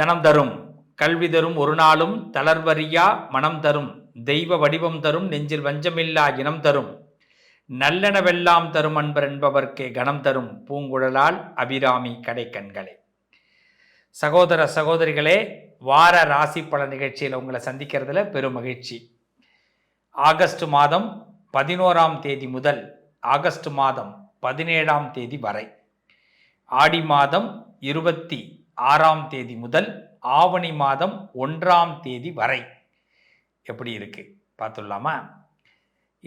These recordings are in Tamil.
தனம் தரும். கல்வி தரும் ஒரு நாளும் தளர்வறியா மனம் தரும். தெய்வ வடிவம் தரும் நெஞ்சில் வஞ்சமில்லா இனம் தரும். நல்லனவெல்லாம் தரும் அன்பர் என்பவர்க்கே கணம் தரும் பூங்குழலால் அபிராமி கடைக்கண்களே. சகோதர சகோதரிகளே வார ராசி பல நிகழ்ச்சியில் உங்களை சந்திக்கிறதுல பெரும் மகிழ்ச்சி. ஆகஸ்ட் மாதம் பதினோராம் தேதி முதல் ஆகஸ்ட் மாதம் பதினேழாம் தேதி வரை. ஆடி மாதம் இருபத்தி ஆறாம் தேதி முதல் ஆவணி மாதம் ஒன்றாம் தேதி வரை. எப்படி இருக்குது பார்த்துடலாமா?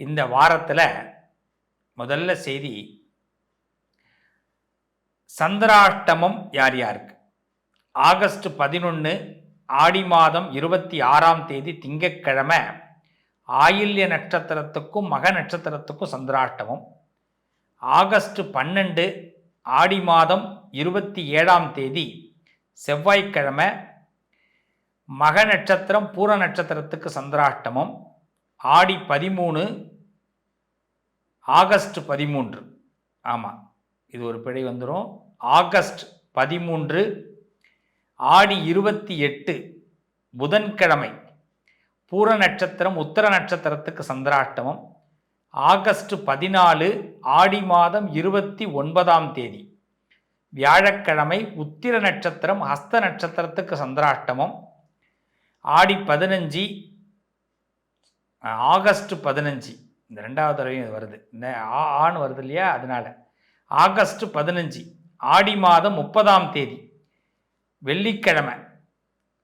இந்த வாரத்தில் முதல்ல செய்தி சந்திராஷ்டமம் யார் யாருக்கு? ஆகஸ்ட் பதினொன்று ஆடி மாதம் இருபத்தி ஆறாம் தேதி திங்கட்கிழமை ஆயில்ய நட்சத்திரத்துக்கும் மக நட்சத்திரத்துக்கும் சந்திராஷ்டமம். ஆகஸ்ட் பன்னெண்டு ஆடி மாதம் இருபத்தி ஏழாம் தேதி செவ்வாய்க்கிழமை மக நட்சத்திரம் பூர நட்சத்திரத்துக்கு சந்திராஷ்டமம் ஆடி பதிமூணு ஆகஸ்ட் பதிமூன்று. ஆமாம் இது ஒரு பிழை வந்துடும் ஆகஸ்ட் பதிமூன்று ஆடி இருபத்தி எட்டு புதன்கிழமை பூர நட்சத்திரம் உத்தர நட்சத்திரத்துக்கு சந்திராஷ்டமம் ஆகஸ்ட் பதினாலு ஆடி மாதம் இருபத்தி ஒன்பதாம் தேதி. வியாழக்கிழமை உத்திர நட்சத்திரம் ஹஸ்த நட்சத்திரத்துக்கு சந்திராஷ்டமம். ஆடி பதினஞ்சு ஆகஸ்ட் பதினஞ்சு. இந்த ரெண்டாவது தடவையும் இது வருது. இந்த ஆ ஆன்னு வருது இல்லையா? அதனால. ஆகஸ்ட் பதினஞ்சு ஆடி மாதம் முப்பதாம் தேதி. வெள்ளிக்கிழமை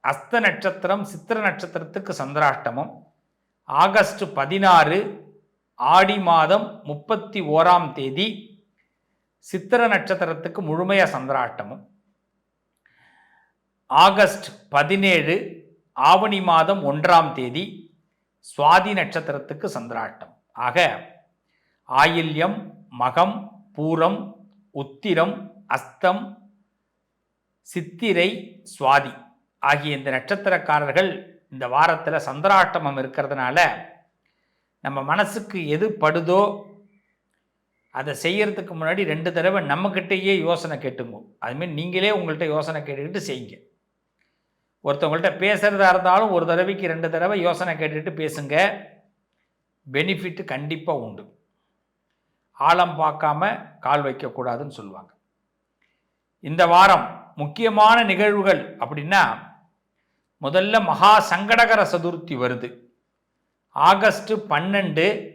அஸ்த நட்சத்திரம் சித்திர நட்சத்திரத்துக்கு சந்திராஷ்டமம். ஆகஸ்ட் பதினாறு ஆடி மாதம் முப்பத்தி ஓராம் தேதி. சித்திர நட்சத்திரத்துக்கு முழுமையாக சந்திராட்டமும் ஆகஸ்ட் பதினேழு ஆவணி மாதம் ஒன்றாம் தேதி சுவாதி நட்சத்திரத்துக்கு சந்திராட்டம் ஆக ஆயில்யம் மகம் பூரம் உத்திரம் அஸ்தம் சித்திரை சுவாதி ஆகிய இந்த நட்சத்திரக்காரர்கள் இந்த வாரத்தில் சந்திராட்டமம் இருக்கிறதுனால நம்ம மனசுக்கு எது படுதோ அதை செய்கிறதுக்கு முன்னாடி ரெண்டு தடவை நம்மக்கிட்டேயே யோசனை கேட்டுங்க. அதுமாரி நீங்களே உங்கள்கிட்ட யோசனை கேட்டுக்கிட்டு செய்யுங்க. ஒருத்தவங்கள்ட்ட பேசுகிறதா இருந்தாலும் ஒரு தடவைக்கு ரெண்டு தடவை யோசனை கேட்டுட்டு பேசுங்க. பெனிஃபிட் கண்டிப்பாக உண்டு. ஆழம் பார்க்காம கால் வைக்கக்கூடாதுன்னு சொல்லுவாங்க. இந்த வாரம் முக்கியமான நிகழ்வுகள் அப்படின்னா முதல்ல மகா சங்கடகர சதுர்த்தி வருது. ஆகஸ்ட் பன்னெண்டு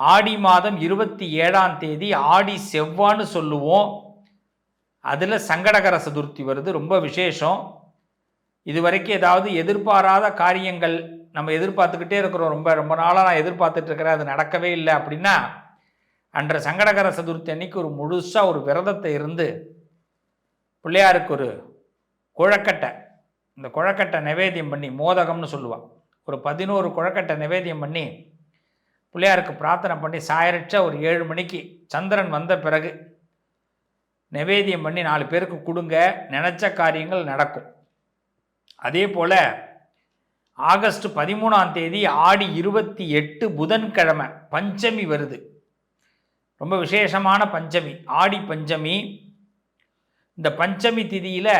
ஆடி மாதம் இருபத்தி ஏழாம் தேதி ஆடி செவ்வான்னு சொல்லுவோம். அதில் சங்கடகர சதுர்த்தி வருது ரொம்ப விசேஷம். இது வரைக்கும் ஏதாவது எதிர்பாராத காரியங்கள் நம்ம எதிர்பார்த்துக்கிட்டே இருக்கிறோம். ரொம்ப ரொம்ப நாளாக நான் எதிர்பார்த்துட்டு இருக்கிறேன் அது நடக்கவே இல்லை அப்படின்னா அன்ற சங்கடகர சதுர்த்தி அன்னைக்கு ஒரு முழுசாக ஒரு விரதத்தை இருந்து பிள்ளையாருக்கு ஒரு குழக்கட்டை இந்த குழக்கட்டை நிவேதியம் பண்ணி மோதகம்னு சொல்லுவாள் ஒரு பதினோரு குழக்கட்டை நிவேதியம் பண்ணி பிள்ளையாருக்கு பிரார்த்தனை பண்ணி சாயரட்சா ஒரு ஏழு மணிக்கு சந்திரன் வந்த பிறகு நிவேத்தியம் பண்ணி நாலு பேருக்கு கொடுங்க நினச்ச காரியங்கள் நடக்கும். அதே போல் ஆகஸ்ட் பதிமூணாம் தேதி ஆடி இருபத்தி எட்டு புதன்கிழமை பஞ்சமி வருது. ரொம்ப விசேஷமான பஞ்சமி ஆடி பஞ்சமி. இந்த பஞ்சமி திதியில்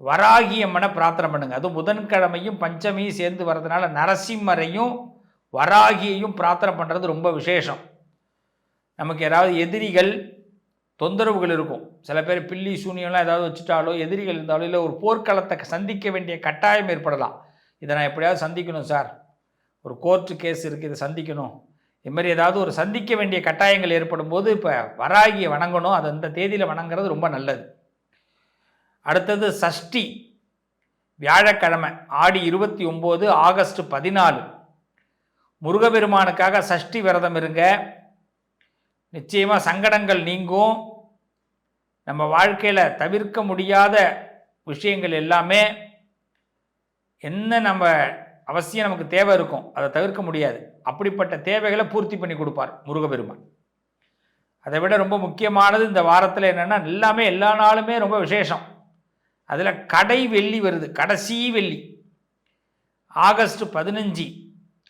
வராகி அம்மனை பிரார்த்தனை பண்ணுங்க. அதுவும் புதன்கிழமையும் பஞ்சமியும் சேர்ந்து வர்றதுனால நரசிம்மரையும் வராகியையும் பிரார்த்தனை பண்ணுறது ரொம்ப விசேஷம். நமக்கு ஏதாவது எதிரிகள் தொந்தரவுகள் இருக்கும். சில பேர் பில்லி சூனியம்லாம் ஏதாவது வச்சுட்டாலோ எதிரிகள் இருந்தாலோ இல்லை ஒரு போர்க்களத்தை சந்திக்க வேண்டிய கட்டாயம் ஏற்படலாம். இதை நான் எப்படியாவது சந்திக்கணும் சார். ஒரு கோர்ட்டு கேஸ் இருக்குது இதை சந்திக்கணும். இதுமாதிரி ஏதாவது ஒரு சந்திக்க வேண்டிய கட்டாயங்கள் ஏற்படும் போது இப்போ வராகியை வணங்கணும். அது அந்த தேதியில் வணங்குறது ரொம்ப நல்லது. அடுத்தது சஷ்டி வியாழக்கிழமை ஆடி இருபத்தி ஒம்பது ஆகஸ்ட் பதினாலு. முருகபெருமானுக்காக சஷ்டி விரதம் இருங்க. நிச்சயமாக சங்கடங்கள் நீங்கும். நம்ம வாழ்க்கையில் தவிர்க்க முடியாத விஷயங்கள் எல்லாமே என்ன நம்ம அவசியம் நமக்கு தேவை இருக்கும் அதை தவிர்க்க முடியாது. அப்படிப்பட்ட தேவைகளை பூர்த்தி பண்ணி கொடுப்பார் முருகபெருமான். அதை விட ரொம்ப முக்கியமானது இந்த வாரத்தில் என்னென்னா எல்லாமே எல்லா நாளுமே ரொம்ப விசேஷம். அதில் கடை வெள்ளி வருது கடைசி வெள்ளி. ஆகஸ்ட் பதினஞ்சு.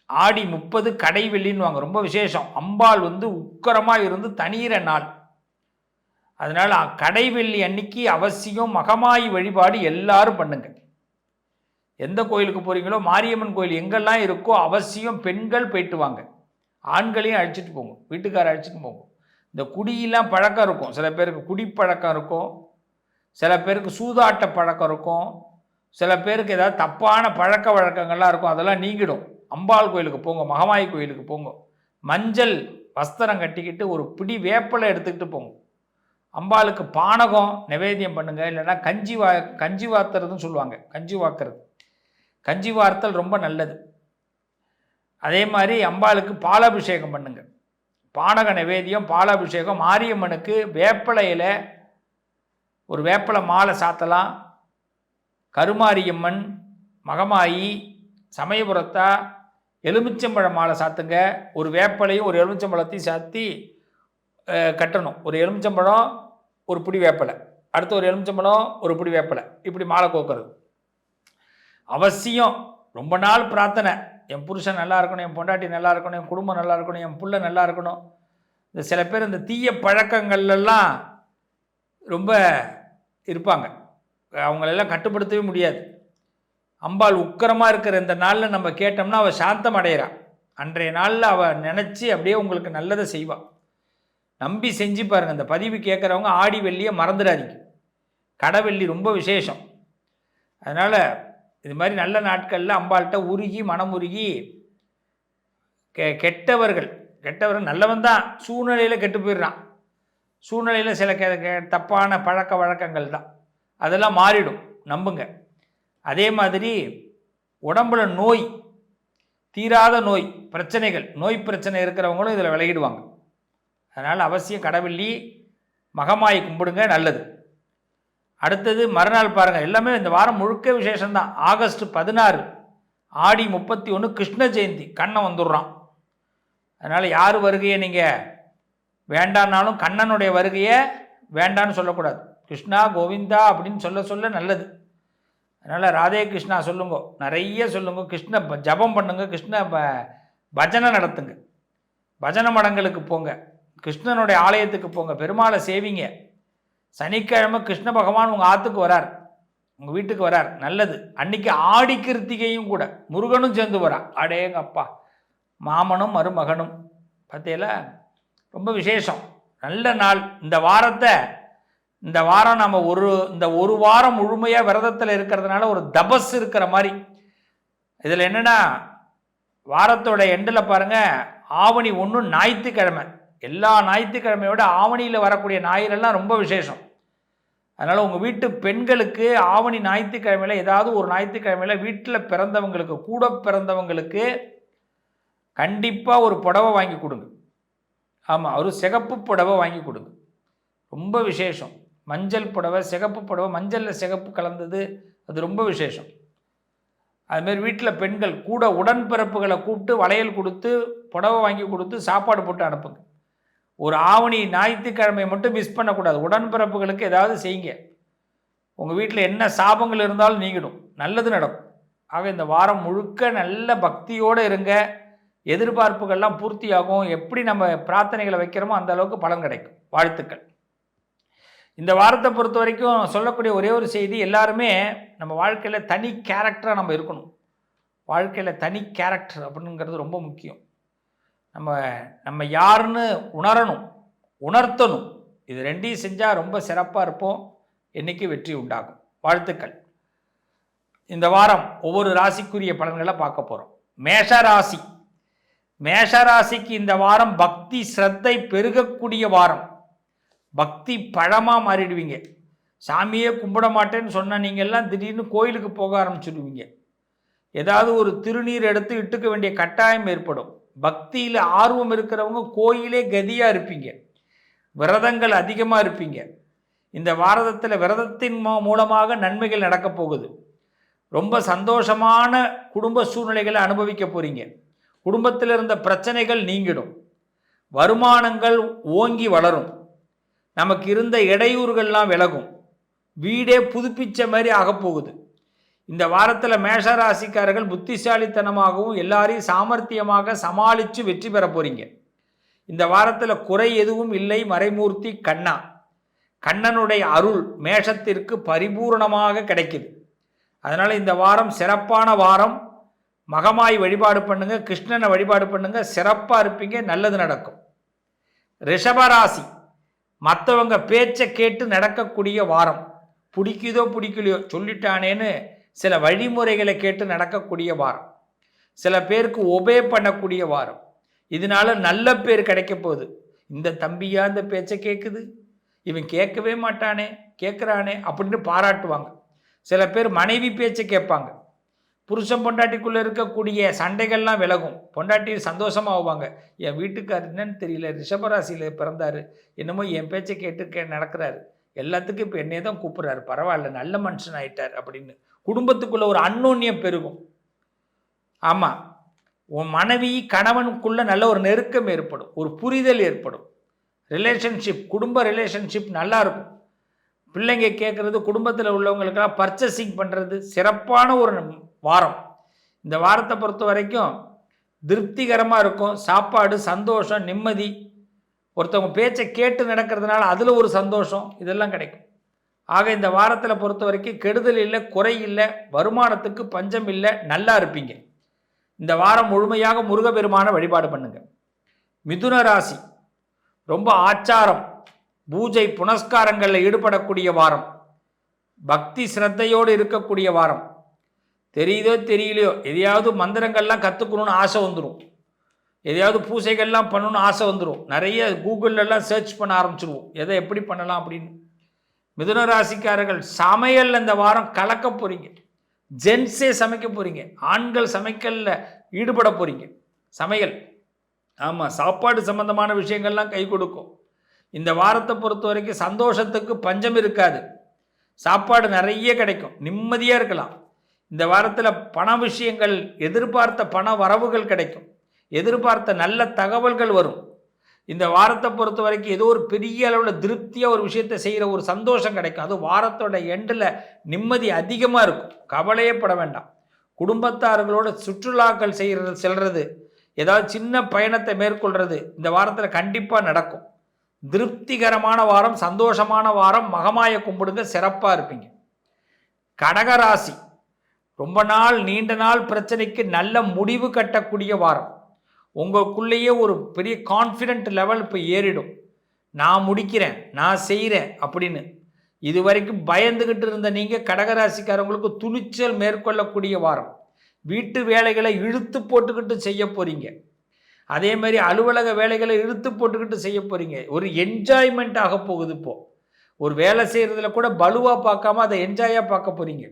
ஆடி முப்பது கடை வெள்ளின்னு ரொம்ப விசேஷம். அம்பாள் வந்து உக்கரமாக இருந்து தனியிற நாள். அதனால் கடைவெள்ளி அன்னைக்கு அவசியம் மகமாயி வழிபாடு எல்லாரும் பண்ணுங்க. எந்த கோயிலுக்கு போகிறீங்களோ மாரியம்மன் கோயில் எங்கெல்லாம் இருக்கோ அவசியம் பெண்கள் போயிட்டு வாங்க. ஆண்களையும் அழைச்சிட்டு போங்க. வீட்டுக்கார அழைச்சிட்டு போங்க. இந்த குடியெல்லாம் பழக்கம் இருக்கும். சில பேருக்கு குடிப்பழக்கம் இருக்கும். சில பேருக்கு சூதாட்ட பழக்கம் இருக்கும். சில பேருக்கு ஏதாவது தப்பான பழக்க வழக்கங்கள்லாம் இருக்கும். அதெல்லாம் நீங்கிடும். அம்பாள் கோயிலுக்கு போங்க மகமாயி கோயிலுக்கு போங்க. மஞ்சள் வஸ்திரம் கட்டிக்கிட்டு ஒரு பிடி வேப்பலை எடுத்துக்கிட்டு போங்க. அம்பாளுக்கு பானகம் நிவேத்தியம் பண்ணுங்க இல்லைன்னா கஞ்சி வா கஞ்சி வார்த்துறதுன்னு சொல்லுவாங்க கஞ்சி வாக்குறது கஞ்சி வார்த்தல் ரொம்ப நல்லது. அதே மாதிரி அம்பாளுக்கு பாலாபிஷேகம் பண்ணுங்க. பானக நிவேத்தியம் பாலாபிஷேகம் மாரியம்மனுக்கு வேப்பலையில் ஒரு வேப்பலை மாலை சாத்தலாம். கருமாரியம்மன் மகமாயி சமயபுரத்தா எலுமிச்சம்பழ மாலை சாத்துங்க. ஒரு வேப்பலையும் ஒரு எலுமிச்சம்பழத்தையும் சாத்தி கட்டணும். ஒரு எலுமிச்சம்பழம் ஒரு பிடி வேப்பலை. அடுத்து ஒரு எலுமிச்சம்பழம் ஒரு பிடி வேப்பலை. இப்படி மாலை கோக்கிறது. அவசியம். ரொம்ப நாள் பிரார்த்தனை. என் புருஷன் நல்லா இருக்கணும் என் பொண்டாட்டி நல்லா இருக்கணும் என் குடும்பம் நல்லா இருக்கணும் என் பிள்ளை நல்லா இருக்கணும். இந்த சில பேர் இந்த தீய பழக்கங்கள்லாம் ரொம்ப இருப்பாங்க. அவங்களெல்லாம் கட்டுப்படுத்தவே முடியாது. அம்பாள் உக்கிரமாக இருக்கிற இந்த நாளில் நம்ம கேட்டோம்னா அவள் சாந்தம் அடையிறான் அன்றைய நாளில் அவள் நினச்சி அப்படியே உங்களுக்கு நல்லதை செய்வாள் நம்பி செஞ்சு பாருங்கள் இந்த பதிவு கேட்குறவங்க ஆடி வெள்ளியை மறந்துடாதீங்க கடவெள்ளி ரொம்ப விசேஷம். அதனால் இது மாதிரி நல்ல நாட்களில் அம்பாள்கிட்ட உருகி மனமுருகி கெ கெட்டவர்கள் கெட்டவர்கள் நல்லவன் தான். சூழ்நிலையில் கெட்டு போயிடுறான். சூழ்நிலையில் சில கெ தப்பான பழக்க வழக்கங்கள் தான். அதெல்லாம் மாறிடும். நம்புங்க. அதே மாதிரி உடம்புல நோய் தீராத நோய் பிரச்சனைகள் நோய் பிரச்சனை இருக்கிறவங்களும் இதில் விலகிடுவாங்க. அதனால் அவசியம் கடவெள்ளி மகமாயை கும்பிடுங்க நல்லது. அடுத்தது மறுநாள் பாருங்கள் எல்லாமே இந்த வாரம் முழுக்க விசேஷம்தான். ஆகஸ்ட் பதினாறு ஆடி முப்பத்தி ஒன்று கிருஷ்ண ஜெயந்தி கண்ணன் வந்துடுறான். அதனால் யார் வருகையை நீங்கள் வேண்டான்னாலும் கண்ணனுடைய வருகையை வேண்டான்னு சொல்லக்கூடாது. கிருஷ்ணா கோவிந்தா அப்படின்னு சொல்ல சொல்ல நல்லது. அதனால் ராதே கிருஷ்ணா சொல்லுங்க. நிறைய சொல்லுங்க. கிருஷ்ண ஜபம் பண்ணுங்க. கிருஷ்ண ப பஜனை நடத்துங்க. பஜனை மடங்களுக்கு போங்க. கிருஷ்ணனுடைய ஆலயத்துக்கு போங்க. பெருமாளை சேவிங்க. சனிக்கிழமை கிருஷ்ண பகவான் உங்கள் ஆற்றுக்கு வரார். உங்கள் வீட்டுக்கு வரார். நல்லது. அன்னைக்கு ஆடி கிருத்திகையும் கூட முருகனும் சேர்ந்து வரான் அடேங்க அப்பா மாமனும் மருமகனும். பார்த்தீங்களா ரொம்ப விசேஷம். நல்ல நாள். இந்த வாரத்தை இந்த வாரம் நம்ம ஒரு இந்த ஒரு வாரம் முழுமையாக விரதத்தில் இருக்கிறதுனால ஒரு தபஸ் இருக்கிற மாதிரி. இதில் என்னென்னா வாரத்தோட எண்டில் பாருங்கள் ஆவணி ஒன்று ஞாயிற்றுக்கிழமை. எல்லா ஞாயிற்றுக்கிழமையோட ஆவணியில் வரக்கூடிய ஞாயிறெல்லாம் ரொம்ப விசேஷம். அதனால் உங்கள் வீட்டு பெண்களுக்கு ஆவணி ஞாயிற்றுக்கிழமையில் ஏதாவது ஒரு ஞாயிற்றுக்கிழமையில் வீட்டில் பிறந்தவங்களுக்கு கூட பிறந்தவங்களுக்கு கண்டிப்பாக ஒரு புடவை வாங்கி கொடுங்க. ஆமாம் ஒரு சிகப்பு புடவை வாங்கி கொடுங்க. ரொம்ப விசேஷம். மஞ்சள் புடவை சிகப்பு புடவை மஞ்சளில் சிகப்பு கலந்தது. அது ரொம்ப விசேஷம். அதுமாரி வீட்டில் பெண்கள் கூட உடன்பிறப்புகளை கூப்பிட்டு வளையல் கொடுத்து புடவை வாங்கி கொடுத்து சாப்பாடு போட்டு அனுப்புங்க. ஒரு ஆவணி ஞாயிற்றுக்கிழமையை மட்டும் மிஸ் பண்ணக்கூடாது. உடன்பிறப்புகளுக்கு ஏதாவது செய்யுங்க. உங்கள் வீட்டில் என்ன சாபங்கள் இருந்தாலும் நீங்கிடும் நல்லது நடக்கும். ஆக இந்த வாரம் முழுக்க நல்ல பக்தியோடு இருங்க. எதிர்பார்ப்புகள்லாம் பூர்த்தியாகும். எப்படி நம்ம பிரார்த்தனைகளை வைக்கிறோமோ அந்த அளவுக்கு பலன் கிடைக்கும். வாழ்த்துக்கள். இந்த வாரத்தை பொறுத்த வரைக்கும் சொல்லக்கூடிய ஒரே ஒரு செய்தி எல்லாருமே நம்ம வாழ்க்கையில் தனி கேரக்டராக நம்ம இருக்கணும். வாழ்க்கையில் தனி கேரக்டர் அப்படிங்கிறது ரொம்ப முக்கியம். நம்ம நம்ம யாருன்னு உணரணும் உணர்த்தணும். இது ரெண்டையும் செஞ்சால் ரொம்ப சிறப்பாக இருப்போம். என்னைக்கு வெற்றி உண்டாகும். வாழ்த்துக்கள். இந்த வாரம் ஒவ்வொரு ராசிக்குரிய பலன்களை பார்க்க போகிறோம் மேஷ ராசி. மேஷ ராசிக்கு இந்த வாரம் பக்தி ஸ்ரத்தை பெருகக்கூடிய வாரம். பக்தி பழமாக மாறிடுவீங்க. சாமியே கும்பிட மாட்டேன்னு சொன்ன நீங்கள் எல்லாம் திடீர்னு கோயிலுக்கு போக ஆரம்பிச்சிடுவீங்க. ஏதாவது ஒரு திருநீர் எடுத்து இட்டுக்க வேண்டிய கட்டாயம் ஏற்படும். பக்தியில் ஆர்வம் இருக்கிறவங்க கோயிலே கதியாக இருப்பீங்க. விரதங்கள் அதிகமாக இருப்பீங்க. இந்த வாரதத்தில் விரதத்தின் மூ- மூலமாக நன்மைகள் நடக்கப் போகுது. ரொம்ப சந்தோஷமான குடும்ப சூழ்நிலைகளை அனுபவிக்க போகிறீங்க குடும்பத்தில் இருந்த பிரச்சனைகள் நீங்கிடும். வருமானங்கள் ஓங்கி வளரும். நமக்கு இருந்த இடையூறுகள்லாம் விலகும். வீடே புதுப்பிச்ச மாதிரி ஆகப்போகுது இந்த வாரத்தில் மேஷராசிக்காரர்கள் புத்திசாலித்தனமாகவும் எல்லாரையும் சாமர்த்தியமாக சமாளித்து வெற்றி பெற போகிறீங்க இந்த வாரத்தில் குறை எதுவும் இல்லை. மறைமூர்த்தி கண்ணா. கண்ணனுடைய அருள் மேஷத்திற்கு பரிபூரணமாக கிடைக்குது. அதனால் இந்த வாரம் சிறப்பான வாரம். மகமாய் வழிபாடு பண்ணுங்கள் கிருஷ்ணனை வழிபாடு பண்ணுங்கள் சிறப்பாக இருப்பீங்க நல்லது நடக்கும். ரிஷபராசி. மற்றவங்க பேச்சை கேட்டு நடக்கக்கூடிய வாரம். பிடிக்குதோ பிடிக்கலையோ சொல்லிட்டானேன்னு சில வழிமுறைகளை கேட்டு நடக்கக்கூடிய வாரம். சில பேருக்கு ஒபே பண்ணக்கூடிய வாரம். இதனால நல்ல பேர் கிடைக்க போகுது. இந்த தம்பியா இந்த பேச்சை கேட்குது இவன் கேட்கவே மாட்டானே கேட்குறானே அப்படின்னு பாராட்டுவாங்க. சில பேர் மனைவி பேச்சை கேட்பாங்க. புருஷன் பொண்டாட்டிக்குள்ளே இருக்கக்கூடிய சண்டைகள்லாம் விலகும். பொண்டாட்டி சந்தோஷமாக ஆவாங்க என் வீட்டுக்கார் என்னன்னு தெரியல ரிஷபராசியில் பிறந்தார். என்னமோ என் பேச்சை கேட்டு கே நடக்கிறாரு. எல்லாத்துக்கும் இப்போ என்னையே தான் கூப்பிட்றாரு. பரவாயில்ல நல்ல மனுஷன் ஆயிட்டார் அப்படின்னு. குடும்பத்துக்குள்ள ஒரு அன்னோன்யம் பெருகும். ஆமாம் உன் மனைவி கணவனுக்குள்ளே நல்ல ஒரு நெருக்கம் ஏற்படும். ஒரு புரிதல் ஏற்படும். ரிலேஷன்ஷிப் குடும்ப ரிலேஷன்ஷிப் நல்லாயிருக்கும். பிள்ளைங்க கேட்குறது குடும்பத்தில் உள்ளவங்களுக்கெல்லாம் பர்ச்சேசிங் பண்ணுறது சிறப்பான ஒரு வாரம். இந்த வாரத்தை பொறுத்த வரைக்கும் திருப்திகரமாக இருக்கும். சாப்பாடு சந்தோஷம் நிம்மதி. ஒருத்தவங்க பேச்சை கேட்டு நடக்கிறதுனால அதில் ஒரு சந்தோஷம் இதெல்லாம் கிடைக்கும். ஆக இந்த வாரத்தில் பொறுத்த வரைக்கும் கெடுதல் இல்லை குறை இல்லை வருமானத்துக்கு பஞ்சம் இல்லை நல்லா இருப்பீங்க. இந்த வாரம் முழுமையாக முருகப்பெருமான வழிபாடு பண்ணுங்க. மிதுன ராசி. ரொம்ப ஆச்சாரம். பூஜை புனஸ்காரங்களில் ஈடுபடக்கூடிய வாரம். பக்தி சிரத்தையோடு இருக்கக்கூடிய வாரம். தெரியுதோ தெரியலையோ எதையாவது மந்திரங்கள்லாம் கற்றுக்கணும்னு ஆசை வந்துடும் எதையாவது பூசைகள்லாம் பண்ணணும்னு ஆசை வந்துடும் நிறைய கூகுள்லலாம் சர்ச் பண்ண ஆரம்பிச்சிருவோம். எதை எப்படி பண்ணலாம் அப்படின்னு. மிதுன ராசிக்காரர்கள் சமையல் இந்த வாரம் கலக்க போகிறீங்க ஜென்ஸே சமைக்க போகிறீங்க ஆண்கள் சமைக்கலில் ஈடுபட போகிறீங்க சமையல். ஆமாம் சாப்பாடு சம்மந்தமான விஷயங்கள்லாம் கை கொடுக்கும். இந்த வாரத்தை பொறுத்த வரைக்கும் சந்தோஷத்துக்கு பஞ்சம் இருக்காது. சாப்பாடு நிறைய கிடைக்கும். நிம்மதியாக இருக்கலாம். இந்த வாரத்தில் பண விஷயங்கள் எதிர்பார்த்த பண வரவுகள் கிடைக்கும். எதிர்பார்த்த நல்ல தகவல்கள் வரும். இந்த வாரத்தை பொறுத்த வரைக்கும் ஏதோ ஒரு பெரிய அளவில் திருப்தியாக ஒரு விஷயத்தை செய்கிற ஒரு சந்தோஷம் கிடைக்கும். அது வாரத்தோட எண்டில் நிம்மதி அதிகமாக இருக்கும். கவலையே பட வேண்டாம். குடும்பத்தார்களோட சுற்றுலாக்கள் செய்கிறது செல்வது ஏதாவது சின்ன பயணத்தை மேற்கொள்கிறது இந்த வாரத்தில் கண்டிப்பாக நடக்கும். திருப்திகரமான வாரம் சந்தோஷமான வாரம் மகமாய கும்பிடுங்க சிறப்பாக இருப்பீங்க. கடகராசி. ரொம்ப நாள் நீண்ட நாள் பிரச்சனைக்கு நல்ல முடிவு கட்டக்கூடிய வாரம். உங்களுக்குள்ளேயே ஒரு பெரிய கான்ஃபிடென்ட் லெவல் இப்போ ஏறிடும். நான் முடிக்கிறேன் நான் செய்கிறேன் அப்படின்னு. இது வரைக்கும் பயந்துக்கிட்டு இருந்த நீங்கள் கடகராசிக்காரங்களுக்கு துணிச்சல் மேற்கொள்ளக்கூடிய வாரம். வீட்டு வேலைகளை இழுத்து போட்டுக்கிட்டு செய்ய போகிறீங்க அதே மாதிரி அலுவலக வேலைகளை இழுத்து போட்டுக்கிட்டு செய்ய போகிறீங்க ஒரு என்ஜாய்மெண்ட் ஆக போகுது இப்போது ஒரு வேலை செய்கிறதுல கூட பலுவாக பார்க்காம அதை என்ஜாயாக பார்க்க போகிறீங்க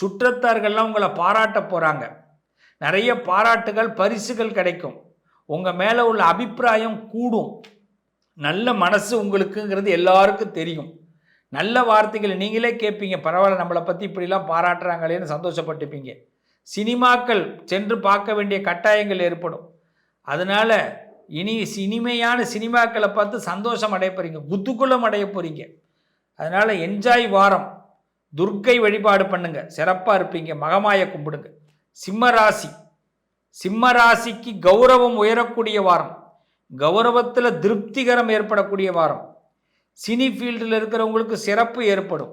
சுற்றத்தார்கள்லாம் உங்களை பாராட்ட போகிறாங்க நிறைய பாராட்டுகள் பரிசுகள் கிடைக்கும். உங்கள் மேலே உள்ள அபிப்பிராயம் கூடும். நல்ல மனசு உங்களுக்குங்கிறது எல்லாருக்கும் தெரியும். நல்ல வார்த்தைகளை நீங்களே கேட்பீங்க. பரவாயில்ல நம்மளை பற்றி இப்படிலாம் பாராட்டுறாங்களேன்னு சந்தோஷப்பட்டுப்பீங்க. சினிமாக்கள் சென்று பார்க்க வேண்டிய கட்டாயங்கள் ஏற்படும். அதனால் இனி இனிமையான சினிமாக்களை பார்த்து சந்தோஷம் அடைய போகிறீங்க குத்துக்குள்ளம் அடைய போகிறீங்க அதனால் என்ஜாய் வாரம். துர்க்கை வழிபாடு பண்ணுங்க. சிறப்பாக இருப்பீங்க. மகமாய கும்பிடுங்க. சிம்மராசி சிம்மராசிக்கு கௌரவம் உயரக்கூடிய வாரம். கௌரவத்தில் திருப்திகரம் ஏற்படக்கூடிய வாரம். சினி ஃபீல்டில் இருக்கிறவங்களுக்கு சிறப்பு ஏற்படும்.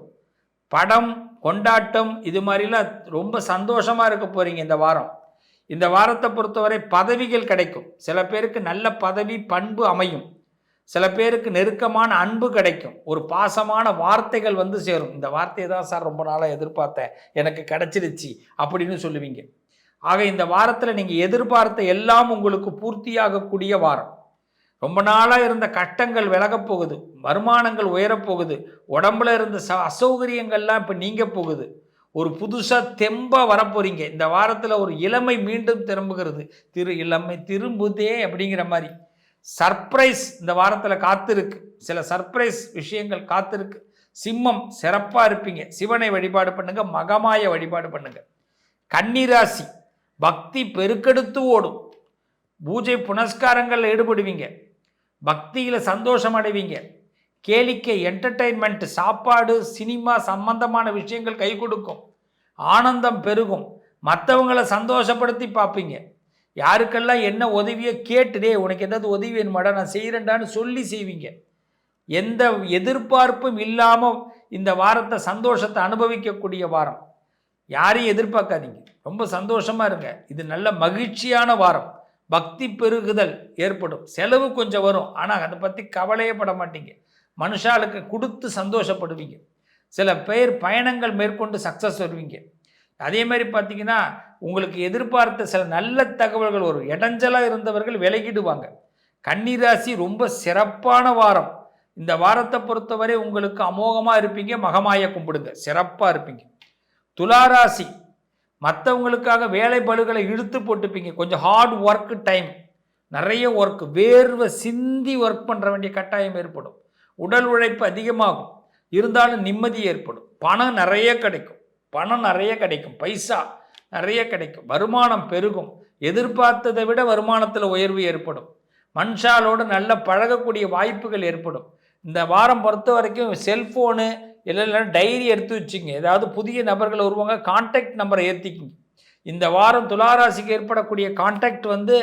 படம் கொண்டாட்டம் இது மாதிரிலாம் ரொம்ப சந்தோஷமாக இருக்க போகிறீங்க இந்த வாரம். இந்த வாரத்தை பொறுத்தவரை பதவிகள் கிடைக்கும். சில பேருக்கு நல்ல பதவி பண்பு அமையும். சில பேருக்கு நெருக்கமான அன்பு கிடைக்கும். ஒரு பாசமான வார்த்தைகள் வந்து சேரும். இந்த வார்த்தையை தான் சார் ரொம்ப நாளாக எதிர்பார்த்தேன். எனக்கு கிடைச்சிருச்சு அப்படின்னு சொல்லுவீங்க. ஆக இந்த வாரத்தில் நீங்கள் எதிர்பார்த்த எல்லாம் உங்களுக்கு பூர்த்தியாகக்கூடிய வாரம். ரொம்ப நாளாக இருந்த கட்டங்கள் விலகப் போகுது. வருமானங்கள் உயரப்போகுது உடம்புல இருந்த ச அசௌகரியங்கள்லாம் இப்போ நீங்க போகுது. ஒரு புதுசாக தெம்பாக வரப்போறீங்க இந்த வாரத்தில் ஒரு இளமை மீண்டும் திரும்புகிறது. திரு இளமை திரும்புதே அப்படிங்கிற மாதிரி. சர்ப்ரைஸ் இந்த வாரத்தில் காத்திருக்கு. சில சர்ப்ரைஸ் விஷயங்கள் காத்திருக்கு. சிம்மம் சிறப்பாக இருப்பீங்க. சிவனை வழிபாடு பண்ணுங்க மகமாய வழிபாடு பண்ணுங்க. கன்னிராசி பக்தி பெருக்கெடுத்து ஓடும். பூஜை புனஸ்காரங்களில் ஈடுபடுவீங்க. பக்தியில் சந்தோஷம் அடைவீங்க. கேளிக்கை என்டர்டெயின்மெண்ட் சாப்பாடு சினிமா சம்பந்தமான விஷயங்கள் கை கொடுக்கும். ஆனந்தம் பெருகும். மற்றவங்களை சந்தோஷப்படுத்தி பார்ப்பீங்க. யாருக்கெல்லாம் என்ன உதவியோ கேட்டுடே உனக்கு ஏதாவது உதவி வேணுமாடா நான் செய்கிறேன்டான்னு சொல்லி செய்வீங்க. எந்த எதிர்பார்ப்பும் இல்லாமல் இந்த வாரத்தை சந்தோஷத்தை அனுபவிக்கக்கூடிய வாரம். யாரையும் எதிர்பார்க்காதீங்க. ரொம்ப சந்தோஷமாக இருங்க. இது நல்ல மகிழ்ச்சியான வாரம். பக்தி பெருகுதல் ஏற்படும். செலவு கொஞ்சம் வரும். ஆனால் அதை பற்றி கவலையே பட மாட்டீங்க. மனுஷாளுக்கு கொடுத்து சந்தோஷப்படுவீங்க. சில பேர் பயணங்கள் மேற்கொண்டு சக்ஸஸ் வருவீங்க. அதே மாதிரி பார்த்தீங்கன்னா உங்களுக்கு எதிர்பார்த்த சில நல்ல தகவல்கள் வரும். இடைஞ்சலாக இருந்தவர்கள் விலகிடுவாங்க. கன்னிராசி ரொம்ப சிறப்பான வாரம். இந்த வாரத்தை பொறுத்தவரை உங்களுக்கு அமோகமாக இருப்பீங்க மகமாய கும்பிடுங்க. சிறப்பாக இருப்பீங்க. துளாராசி மற்றவங்களுக்காக வேலை பழுகளை இழுத்து போட்டுப்பீங்க. கொஞ்சம் ஹார்ட் ஒர்க் டைம் நிறைய ஒர்க் வேர்வை சிந்தி ஒர்க் பண்ணுற வேண்டிய கட்டாயம் ஏற்படும். உடல் உழைப்பு அதிகமாகும். இருந்தாலும் நிம்மதி ஏற்படும். பணம் நிறைய கிடைக்கும். பணம் நிறைய கிடைக்கும் பைசா நிறைய கிடைக்கும் வருமானம் பெருகும். எதிர்பார்த்ததை விட வருமானத்தில் உயர்வு ஏற்படும். மனுஷாலோடு நல்ல பழகக்கூடிய வாய்ப்புகள் ஏற்படும். இந்த வாரம் பொறுத்த வரைக்கும் செல்ஃபோனு இல்லைன்னா டைரி எடுத்து வச்சுங்க ஏதாவது புதிய நபர்கள் வருவாங்க கான்டாக்ட் நம்பரை ஏற்றிக்கிங்க இந்த வாரம் துளாராசிக்கு ஏற்படக்கூடிய கான்டாக்ட் வந்து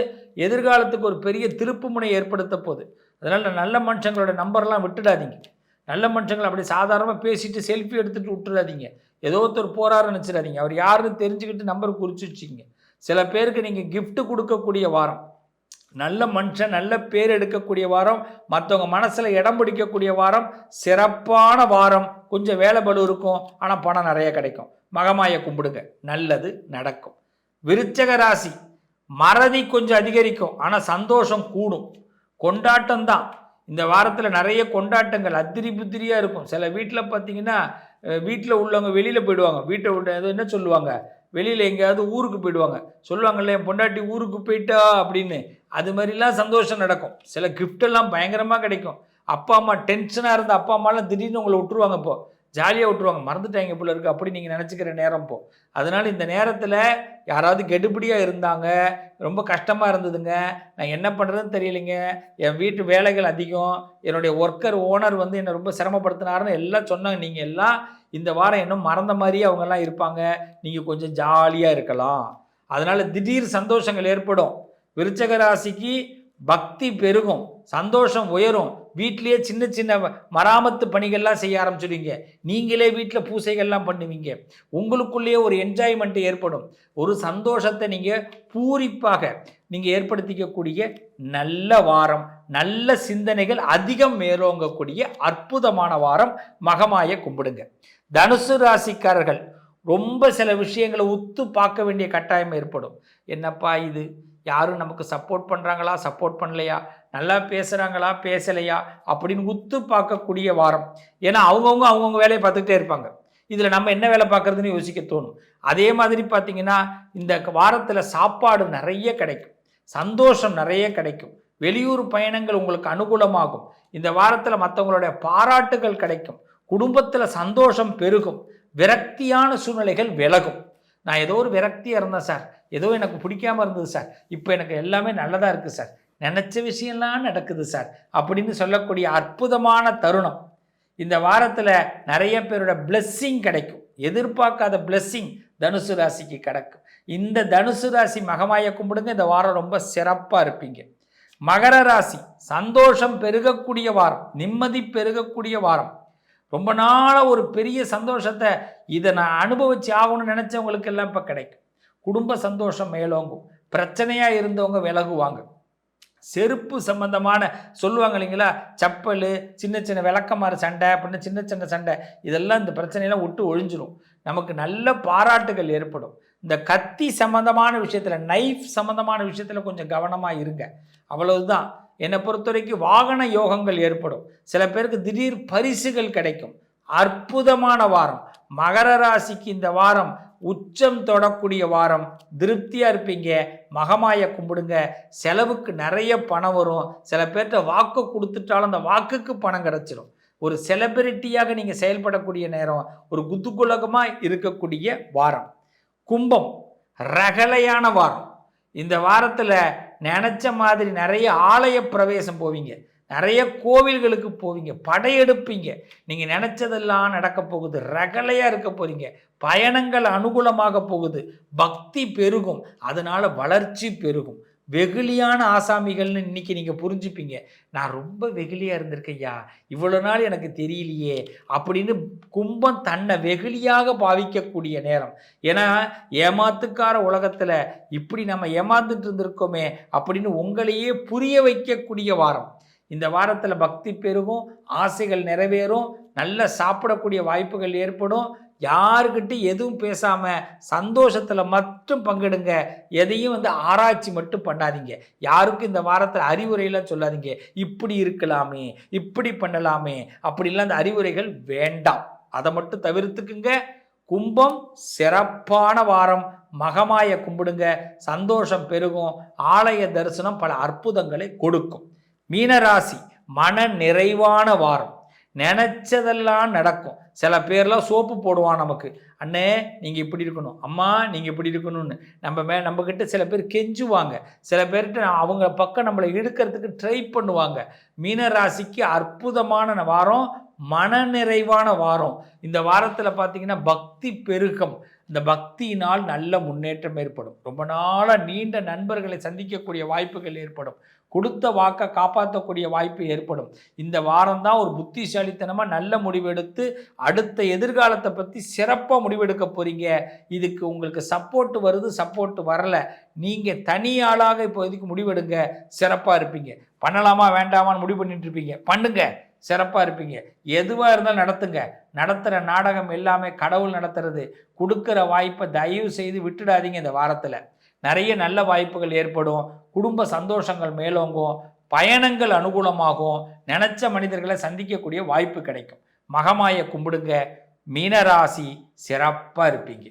எதிர்காலத்துக்கு ஒரு பெரிய திருப்பு முனை ஏற்படுத்த போகுது. அதனால் நல்ல மனுஷங்களோட நம்பர்லாம் விட்டுடாதீங்க. நல்ல மனுஷங்களை அப்படி சாதாரணமாக பேசிட்டு செல்ஃபி எடுத்துகிட்டு விட்டுறாதீங்க. ஏதோ ஒருத்தர் போகிறாருன்னு நினச்சிடாதீங்க. அவர் யாருன்னு தெரிஞ்சுக்கிட்டு நம்பர் குறித்து வச்சுக்கிங்க. சில பேருக்கு நீங்கள் கிஃப்ட் கொடுக்கக்கூடிய வாரம் நல்ல மனுஷன் நல்ல பேர் எடுக்கக்கூடிய வாரம் மற்றவங்க மனசில் இடம் பிடிக்கக்கூடிய வாரம் சிறப்பான வாரம். கொஞ்சம் வேலை பலு இருக்கும் ஆனால் பணம் நிறைய கிடைக்கும். மகமாய கும்பிடுங்க. நல்லது நடக்கும். விருச்சக ராசி மறதி கொஞ்சம் அதிகரிக்கும் ஆனால் சந்தோஷம் கூடும். கொண்டாட்டம் தான் இந்த வாரத்தில் நிறைய கொண்டாட்டங்கள் அத்திரி புத்திரியாக இருக்கும். சில வீட்டில் பார்த்தீங்கன்னா வீட்டில் உள்ளவங்க வெளியில் போயிடுவாங்க. வீட்டை விட்டு ஏதோ என்ன சொல்லுவாங்க? வெளியில் எங்கேயாவது ஊருக்கு போயிடுவாங்க. சொல்லுவாங்கல்ல என் பொண்டாட்டி ஊருக்கு போயிட்டா அப்படின்னு. அது மாதிரிலாம் சந்தோஷம் நடக்கும். சில கிஃப்டெல்லாம் பயங்கரமாக கிடைக்கும். அப்பா அம்மா டென்ஷனாக இருந்த அப்பா அம்மாலாம் திடீர்னு உங்களை விட்டுருவாங்க இப்போ ஜாலியாக விட்டுருவாங்க. மறந்துட்டாங்க போல இருக்குது அப்படி நீங்கள் நினச்சிக்கிற நேரம் போ. அதனால் இந்த நேரத்தில் யாராவது கெடுபிடியாக இருந்தாங்க ரொம்ப கஷ்டமாக இருந்ததுங்க நான் என்ன பண்ணுறதுன்னு தெரியலைங்க என் வீட்டு வேலைகள் அதிகம் என்னுடைய ஒர்க்கர் ஓனர் வந்து என்னை ரொம்ப சிரமப்படுத்தினாருன்னு எல்லாம் சொன்னாங்க. நீங்கள் எல்லாம் இந்த வாரம் இன்னும் மறந்த மாதிரி அவங்கெல்லாம் இருப்பாங்க. நீங்கள் கொஞ்சம் ஜாலியாக இருக்கலாம். அதனால் திடீர் சந்தோஷங்கள் ஏற்படும். விருச்சக ராசிக்கு பக்தி பெருகும். சந்தோஷம் உயரும். வீட்லேயே சின்ன சின்ன மராமத்து பணிகள்லாம் செய்ய ஆரம்பிச்சிடுவீங்க. நீங்களே வீட்டில் பூசைகள்லாம் பண்ணுவீங்க. உங்களுக்குள்ளேயே ஒரு என்ஜாய்மெண்ட் ஏற்படும். ஒரு சந்தோஷத்தை நீங்கள் பூரிப்பாக நீங்கள் ஏற்படுத்திக்கக்கூடிய நல்ல வாரம் நல்ல சிந்தனைகள் அதிகம் மேலோங்கக்கூடிய அற்புதமான வாரம் மகமாய கும்பிடுங்க. தனுசு ராசிக்காரர்கள் ரொம்ப சில விஷயங்களை உத்து பார்க்க வேண்டிய கட்டாயம் ஏற்படும். என்னப்பா இது? யாரும் நமக்கு சப்போர்ட் பண்ணுறாங்களா சப்போர்ட் பண்ணலையா? நல்லா பேசுகிறாங்களா பேசலையா? அப்படின்னு உத்து பார்க்கக்கூடிய வாரம். ஏன்னா அவங்கவுங்க அவங்கவுங்க வேலையை பார்த்துக்கிட்டே இருப்பாங்க. இதில் நம்ம என்ன வேலை பார்க்குறதுன்னு யோசிக்க தோணும். அதே மாதிரி பார்த்தீங்கன்னா இந்த வாரத்தில் சாப்பாடு நிறைய கிடைக்கும். சந்தோஷம் நிறைய கிடைக்கும். வெளியூர் பயணங்கள் உங்களுக்கு அனுகூலமாகும். இந்த வாரத்தில் மற்றவங்களுடைய பாராட்டுகள் கிடைக்கும். குடும்பத்தில் சந்தோஷம் பெருகும். விரக்தியான சூழ்நிலைகள் விலகும். நான் ஏதோ ஒரு விரக்தியாக இருந்தேன் சார். ஏதோ எனக்கு பிடிக்காம இருந்தது சார். இப்போ எனக்கு எல்லாமே நல்லதாக இருக்குது சார். நினச்ச விஷயம்லாம் நடக்குது சார். அப்படின்னு சொல்லக்கூடிய அற்புதமான தருணம். இந்த வாரத்தில் நிறைய பேரோட பிளெஸ்ஸிங் கிடைக்கும். எதிர்பார்க்காத பிளெஸ்ஸிங் தனுசு ராசிக்கு கிடைக்கும். இந்த தனுசு ராசி மகமாய கும்பிடுங்க. இந்த வாரம் ரொம்ப சிறப்பாக இருப்பீங்க. மகர ராசி சந்தோஷம் பெருகக்கூடிய வாரம் நிம்மதி பெருகக்கூடிய வாரம். ரொம்ப நாளாக ஒரு பெரிய சந்தோஷத்தை இதை நான் அனுபவிச்சு ஆகணும்னு நினச்சவங்களுக்கு எல்லாம் இப்போ கிடைக்கும். குடும்ப சந்தோஷம் மேலோங்கும். பிரச்சனையாக இருந்தவங்க விலகுவாங்க. செருப்பு சம்பந்தமான சொல்லுவாங்க இல்லைங்களா? செப்பல் சின்ன சின்ன விளக்கமாறு சண்டை அப்படின்னு சின்ன சின்ன சண்டை. இதெல்லாம் இந்த பிரச்சனையெல்லாம் விட்டு ஒழிஞ்சிடும் நமக்கு நல்ல பாராட்டுகள் ஏற்படும். இந்த கத்தி சம்பந்தமான விஷயத்தில் நைஃப் சம்பந்தமான விஷயத்தில் கொஞ்சம் கவனமாக இருங்க. அவ்வளவுதான். என்னை பொறுத்த வரைக்கும் வாகன யோகங்கள் ஏற்படும். சில பேருக்கு திடீர் பரிசுகள் கிடைக்கும். அற்புதமான வாரம். மகர ராசிக்கு இந்த வாரம் உச்சம் தொடக்கூடிய வாரம். திருப்தியாக இருப்பீங்க. மகமாய கும்பிடுங்க. செலவுக்கு நிறைய பணம் வரும். சில பேர்கிட்ட வாக்கு கொடுத்துட்டாலும் அந்த வாக்குக்கு பணம் கிடச்சிரும். ஒரு செலிபிரிட்டியாக நீங்கள் செயல்படக்கூடிய நேரம். ஒரு குத்துக்குலகமாக இருக்கக்கூடிய வாரம். கும்பம். ரகலையான வாரம். இந்த வாரத்தில் நினச்ச மாதிரி நிறைய ஆலய பிரவேசம் போவீங்க. நிறைய கோவில்களுக்கு போவீங்க. படையெடுப்பீங்க. நீங்கள் நினச்சதெல்லாம் நடக்க போகுது. ரகலையாக இருக்க போகிறீங்க பயணங்கள் அனுகூலமாக போகுது. பக்தி பெருகும். அதனால் வளர்ச்சி பெருகும். வெகுளியான ஆசாமிகள்னு இன்னைக்கு நீங்கள் புரிஞ்சுப்பீங்க. நான் ரொம்ப வெகுளியாக இருந்திருக்கையா இவ்வளோ நாள் எனக்கு தெரியலையே அப்படின்னு கும்பம் தன்னை வெகுளியாக பாவிக்கக்கூடிய நேரம். ஏன்னா ஏமாத்துக்கார உலகத்தில் இப்படி நம்ம ஏமாந்துட்டு இருந்திருக்கோமே அப்படின்னு உங்களையே புரிய வைக்கக்கூடிய வாரம். இந்த வாரத்தில் பக்தி பெருகும் ஆசைகள் நிறைவேறும் நல்ல சாப்பிடக்கூடிய வாய்ப்புகள் ஏற்படும் யாருக்கிட்ட எதுவும் பேசாமல் சந்தோஷத்தில் மட்டும் பங்கெடுங்க. எதையும் வந்து ஆராய்ச்சி மட்டும் பண்ணாதீங்க. யாருக்கும் இந்த வாரத்தில் அறிவுரையெல்லாம் சொல்லாதீங்க. இப்படி இருக்கலாமே இப்படி பண்ணலாமே அப்படிலாம் அந்த அறிவுரைகள் வேண்டாம். அதை மட்டும் தவிர்த்துக்குங்க. கும்பம் சிறப்பான வாரம். மகமாய கும்பிடுங்க. சந்தோஷம் பெருகும். ஆலய தரிசனம் பல அற்புதங்களை கொடுக்கும். மீனராசி மன நிறைவான வாரம். நினச்சதெல்லாம் நடக்கும். சில பேர்லாம் சோப்பு போடுவான் நமக்கு. அண்ணே நீங்கள் இப்படி இருக்கணும். அம்மா நீங்கள் இப்படி இருக்கணும்னு. நம்ம மே நம்மக்கிட்ட சில பேர் கெஞ்சுவாங்க. சில பேர்கிட்ட அவங்க பக்கம் நம்மளை இழுக்கிறதுக்கு ட்ரை பண்ணுவாங்க. மீனராசிக்கு அற்புதமான வாரம் மனநிறைவான வாரம். இந்த வாரத்தில் பார்த்தீங்கன்னா பக்தி பெருக்கம் இந்த பக்தியினால் நல்ல முன்னேற்றம் ஏற்படும். ரொம்ப நாளாக நீண்ட நண்பர்களை சந்திக்கக்கூடிய வாய்ப்புகள் ஏற்படும். கொடுத்த வாக்கை காப்பாற்றக்கூடிய வாய்ப்பு ஏற்படும். இந்த வாரம் தான் ஒரு புத்திசாலித்தனமாக நல்ல முடிவெடுத்து அடுத்த எதிர்காலத்தை பற்றி சிறப்பாக முடிவெடுக்க போகிறீங்க இதுக்கு உங்களுக்கு சப்போர்ட் வருது சப்போர்ட் வரலை. நீங்கள் தனியாளாக இப்போதைக்கு முடிவெடுங்க. சிறப்பாக இருப்பீங்க. பண்ணலாமா வேண்டாமான்னு முடிவு பண்ணிட்டு இருப்பீங்க. பண்ணுங்க. சிறப்பாக இருப்பீங்க. எதுவாக இருந்தாலும் நடத்துங்க. நடத்துகிற நாடகம் எல்லாமே கடவுள் நடத்துறது. கொடுக்குற வாய்ப்பை தயவு செய்து விட்டுடாதீங்க இந்த வாரத்தில். நிறைய நல்ல வாய்ப்புகள் ஏற்படும். குடும்ப சந்தோஷங்கள் மேலோங்கும். பயணங்கள் அனுகூலமாகும். நினச்ச மனிதர்களை சந்திக்கக்கூடிய வாய்ப்பு கிடைக்கும். மகமாய கும்பிடுங்க. மீனராசி சிறப்பாக இருப்பீங்க.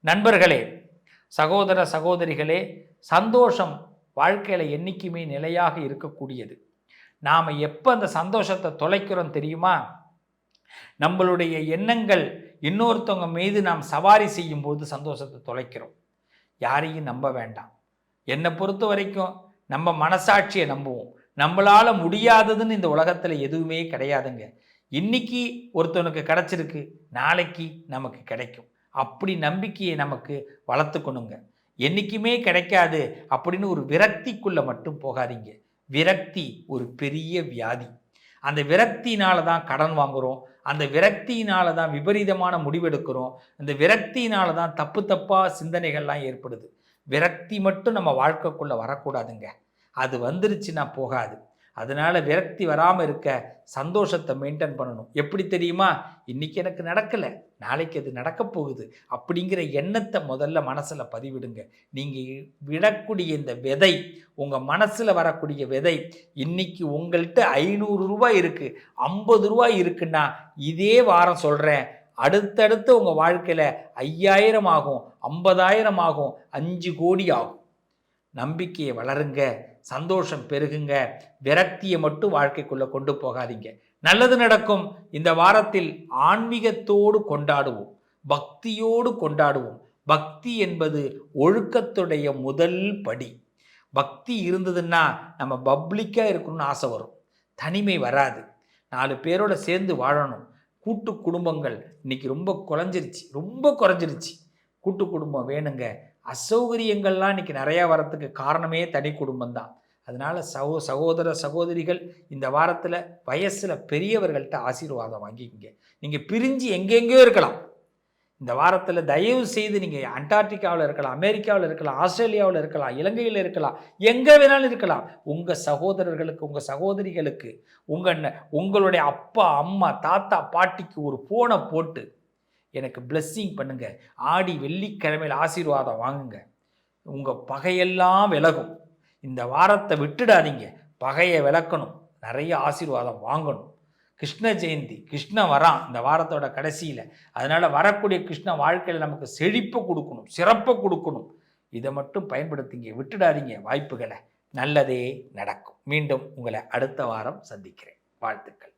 நண்பர்களே சகோதர சகோதரிகளே சந்தோஷம் வாழ்க்கையில் என்றைக்குமே நிலையாக இருக்கக்கூடியது. நாம் எப்போ அந்த சந்தோஷத்தை தொலைக்கிறோம் தெரியுமா? நம்மளுடைய எண்ணங்கள் இன்னொருத்தவங்க மீது நாம் சவாரி செய்யும்போது சந்தோஷத்தை தொலைக்கிறோம். யாரையும் நம்ப வேண்டாம். என்னை பொறுத்த வரைக்கும் நம்ம மனசாட்சியை நம்புவோம். நம்மளால் முடியாததுன்னு இந்த உலகத்தில் எதுவுமே கிடையாதுங்க. இன்னைக்கு ஒருத்தவனுக்கு கிடச்சிருக்கு நாளைக்கு நமக்கு கிடைக்கும். அப்படி நம்பிக்கையை நமக்கு வளர்த்துக்கணுங்க. என்றைக்குமே கிடைக்காது அப்படின்னு ஒரு விரக்திக்குள்ளே மட்டும் போகாதீங்க. விரக்தி ஒரு பெரிய வியாதி. அந்த விரக்தினால தான் கடன் வாங்குகிறோம் அந்த விரக்தியினால தான் விபரீதமான முடிவெடுக்கிறோம். அந்த விரக்தியினால தான் தப்பு தப்பாக சிந்தனைகள்லாம் ஏற்படுது. விரக்தி மட்டும் நம்ம வாழ்க்கைக்குள்ளே வரக்கூடாதுங்க. அது வந்துருச்சுன்னா போகாது. அதனால் விரக்தி வராமல் இருக்க சந்தோஷத்தை மெயின்டைன் பண்ணணும். எப்படி தெரியுமா? இன்றைக்கி எனக்கு நடக்கலை நாளைக்கு அது நடக்கப் போகுது அப்படிங்கிற எண்ணத்தை முதல்ல மனசில் பதிவிடுங்க. நீங்கள் விடக்கூடிய இந்த விதை உங்கள் மனசில் வரக்கூடிய விதை இன்னைக்கு உங்கள்கிட்ட ஐநூறு ரூபாய் இருக்குது ஐம்பது ரூபாய் இருக்குன்னா இதே வாரம் சொல்கிறேன் அடுத்தடுத்து உங்கள் வாழ்க்கையில் ஐயாயிரம் ஆகும் ஐம்பதாயிரம் ஆகும் அஞ்சு கோடி ஆகும். நம்பிக்கையை வளருங்க சந்தோஷம் பெருகுங்க. விரக்தியை மட்டும் வாழ்க்கைக்குள்ளே கொண்டு போகாதீங்க. நல்லது நடக்கும். இந்த வாரத்தில் ஆன்மீகத்தோடு கொண்டாடுவோம். பக்தியோடு கொண்டாடுவோம். பக்தி என்பது ஒழுக்கத்துடைய முதல் படி. பக்தி இருந்ததுன்னா நம்ம பப்ளிக்காக இருக்கணும்னு ஆசை வரும். தனிமை வராது. நாலு பேரோட சேர்ந்து வாழணும். கூட்டு குடும்பங்கள் இன்னைக்கு ரொம்ப குறைஞ்சிருச்சு. ரொம்ப குறைஞ்சிருச்சு. கூட்டு குடும்பம் வேணுங்க. அசௌகரியங்கள்லாம் இன்றைக்கி நிறையா வரத்துக்கு காரணமே தனி குடும்பம் தான் அதனால் சகோ சகோதர சகோதரிகள் இந்த வாரத்தில் வயசில் பெரியவர்கள்ட்ட ஆசீர்வாதம் வாங்கிக்கிங்க. நீங்கள் பிரிஞ்சு எங்கெங்கேயோ இருக்கலாம். இந்த வாரத்தில் தயவு செய்து நீங்கள் அண்டார்டிகாவில் இருக்கலாம் அமெரிக்காவில் இருக்கலாம் ஆஸ்திரேலியாவில் இருக்கலாம் இலங்கையில் இருக்கலாம் எங்கே வேணாலும் இருக்கலாம். உங்கள் சகோதரர்களுக்கு உங்கள் சகோதரிகளுக்கு உங்கள் உங்களுடைய அப்பா அம்மா தாத்தா பாட்டிக்கு ஒரு ஃபோனை போட்டு எனக்கு பிளெஸ்ஸிங் பண்ணுங்கள் ஆடி வெள்ளிக்கிழமையில் ஆசீர்வாதம் வாங்குங்க. உங்கள் பகையெல்லாம் விலகும். இந்த வாரத்தை விட்டுடாதீங்க பகையை விளக்கணும். நிறைய ஆசீர்வாதம் வாங்கணும். கிருஷ்ண ஜெயந்தி கிருஷ்ணன் வரான் இந்த வாரத்தோட கடைசியில். அதனால் வரக்கூடிய கிருஷ்ண வாழ்க்கையில் நமக்கு செழிப்பை கொடுக்கணும் சிறப்பை கொடுக்கணும். இதை மட்டும் பயன்படுத்திங்க. விட்டுடாதீங்க வாய்ப்புகளை. நல்லதே நடக்கும். மீண்டும் உங்களை அடுத்த வாரம் சந்திக்கிறேன். வாழ்த்துக்கள்.